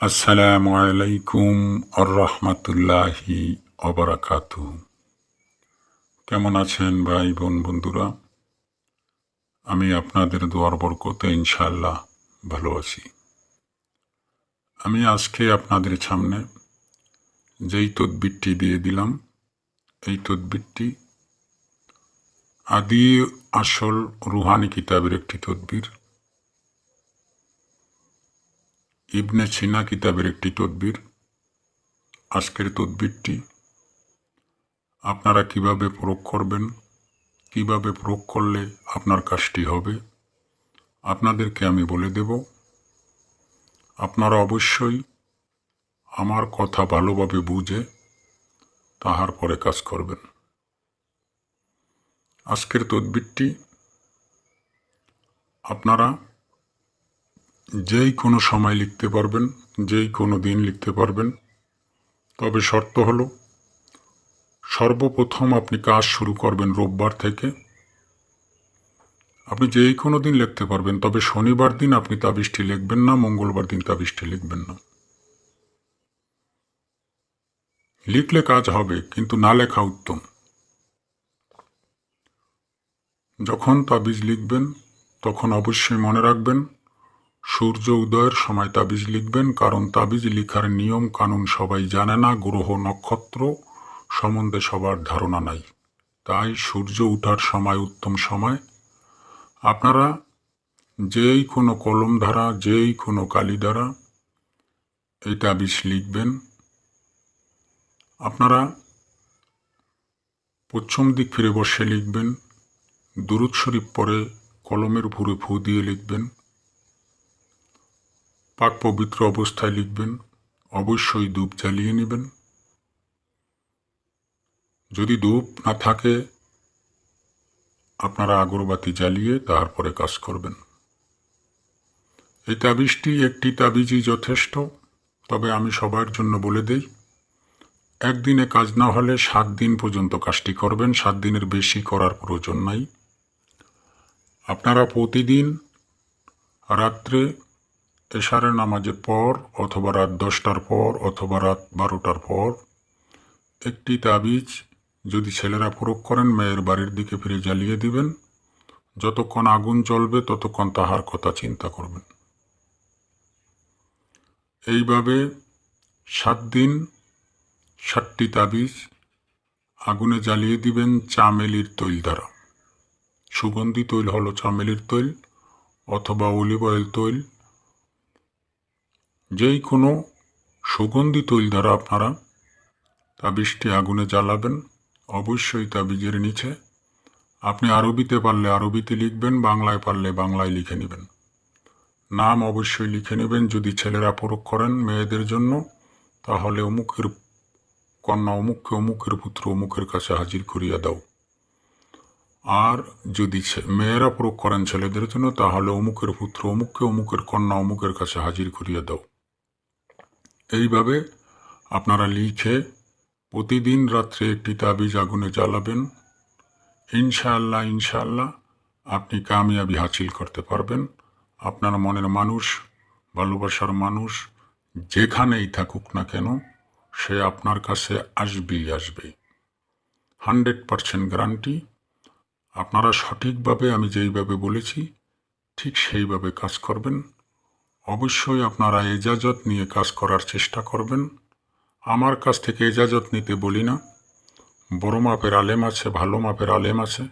আসসালামু আলাইকুম রহমতুল্লাহি অবরাকাতু কেমন আছেন ভাই বোন বন্ধুরা? আমি আপনাদের দোয়ার বরকতে ইনশাল্লাহ ভালো আছি। আমি আজকে আপনাদের সামনে যেই তদবিরটি দিয়ে দিলাম, এই তদবিরটি আদি আসল রুহানি কিতাবের একটি তদবির। ইবনে সিনা কিতাবের একটি তদবির। আজকের তদবিরটি আপনারা কীভাবে প্রয়োগ করবেন, কীভাবে প্রয়োগ করলে আপনার কাজটি হবে, আপনাদেরকে আমি বলে দেব। আপনারা অবশ্যই আমার কথা ভালোভাবে বুঝে তাহার পরে কাজ করবেন। আজকের তদবিরটি আপনারা যেই কোনো সময় লিখতে পারবেন, যেই কোনো দিন লিখতে পারবেন। তবে শর্ত হলো, সর্বপ্রথম আপনি কাজ শুরু করবেন রোববার থেকে। আপনি যেই কোনো দিন লিখতে পারবেন, তবে শনিবার দিন আপনি তাবিজটি লিখবেন না, মঙ্গলবার দিন তাবিজটি লিখবেন না। লিখলে কাজ হবে, কিন্তু না লেখা উত্তম। যখন তাবিজ লিখবেন, তখন অবশ্যই মনে রাখবেন সূর্য উদয়ের সময় তাবিজ লিখবেন, কারণ তাবিজ লিখার নিয়ম কানুন সবাই জানে না, গ্রহ, নক্ষত্র সম্বন্ধে সবার ধারণা নাই। তাই সূর্য উঠার সময়, উত্তম সময়। আপনারা যেই কোনো কলম দ্বারা যেই কোনো কালি দ্বারা এই তাবিজ লিখবেন। আপনারা পশ্চিম দিক ফিরে বসে লিখবেন দুরুদ শরীফ পরে কলমের উপরে ফু দিয়ে লিখবেন। পাক পবিত্র অবস্থায় লিখবেন, অবশ্যই ধূপ জ্বালিয়ে নেবেন। যদি ধূপ না থাকে, আপনারা আগরবাতি জ্বালিয়ে তারপরে কাজ করবেন। এই তাবিজটি একটি তাবিজই যথেষ্ট, তবে আমি সবার জন্য বলে দেই, একদিনে কাজ না হলে সাত দিন পর্যন্ত কাজটি করবেন, সাত দিনের বেশি করার প্রয়োজন নাই। আপনারা প্রতিদিন রাত্রে এশারের নামাজের পর অথবা রাত দশটার পর অথবা রাত বারোটার পর, একটি তাবিজ যদি ছেলেরা প্রয়োগ করেন, মেয়ের বাড়ির দিকে ফিরে জ্বালিয়ে দিবেন। যতক্ষণ আগুন জ্বলবে, ততক্ষণ তাহার কথা চিন্তা করবেন। এইভাবে সাত দিন, সাতটি তাবিজ আগুনে জ্বালিয়ে দিবেন চামেলির তৈল দ্বারা। সুগন্ধি তৈল হলো চামেলির তৈল অথবা অলিভ অয়েল তৈল। যেই কোনো সুগন্ধি তৈল দ্বারা আপনারা তাবিজটি আগুনে জ্বালাবেন, অবশ্যই তা তাবিজের নিচে। আপনি আরবিতে পারলে আরবিতে লিখবেন, বাংলায় পারলে বাংলায় লিখে নেবেন। নাম অবশ্যই লিখে নেবেন, যদি ছেলেরা প্রয়োগ করেন মেয়েদের জন্য, তাহলে অমুকের কন্যা অমুককে অমুকের পুত্র অমুকের কাছে হাজির করিয়া দাও। আর যদি মেয়েরা প্রয়োগ করেন ছেলেদের জন্য, তাহলে অমুকের পুত্র অমুককে অমুকের কন্যা অমুকের কাছে হাজির করিয়া দাও। এইভাবে আপনারা লিখে প্রতিদিন রাত্রে একটি তাবিজ আগুনে জ্বালাবেন। ইনশাআল্লাহ ইনশাআল্লাহ আপনি কামিয়াবি হাসিল করতে পারবেন। আপনার মনের মানুষ, ভালোবাসার মানুষ যেখানেই থাকুক না কেন, সে আপনার কাছে আসবেই আসবে হান্ড্রেড পারসেন্ট গ্যারান্টি। আপনারা সঠিকভাবে আমি যেইভাবে বলেছি, ঠিক সেইভাবে কাজ করবেন। অবশ্যই আপনারা এজাজত নিয়ে কাজ করার চেষ্টা করবেন। আমার কাছ থেকে এজাজত নিতে বলি না। বড় মাপের আলেম আছে, ভালো মাপের আলেম আছে।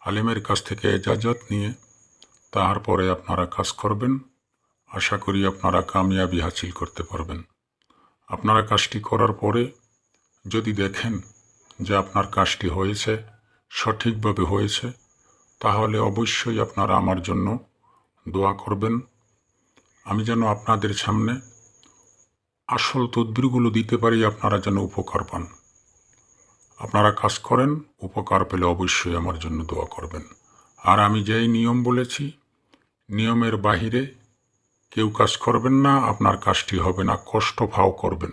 আলেমের কাছ থেকে এজাজত নিয়ে তারপরে আপনারা কাজ করবেন। আশা করি আপনারা কামিয়াবি হাসিল করতে পারবেন। আপনারা কাজটি করার পরে যদি দেখেন যে আপনার কাজটি হয়েছে, সঠিকভাবে হয়েছে, তাহলে অবশ্যই আপনারা আমার জন্য দোয়া করবেন। আমি যেন আপনাদের সামনে আসল তদবিরগুলো দিতে পারি, আপনারা যেন উপকার পান। আপনারা কাজ করেন, উপকার পেলে অবশ্যই আমার জন্য দোয়া করবেন। আর আমি যেই নিয়ম বলেছি, নিয়মের বাহিরে কেউ কাজ করবেন না, আপনার কাজটি হবে না, কষ্ট ভাও করবেন।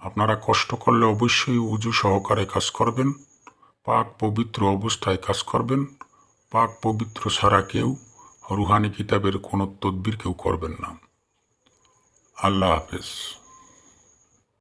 আপনারা কষ্ট করলে অবশ্যই উজু সহকারে কাজ করবেন, পাক পবিত্র অবস্থায় কাজ করবেন, পাক পবিত্র ছাড়া কেউ রুহানি কিতাবের কোনো তদবির কেউ করবেন না। আল্লাহ হাফেজ।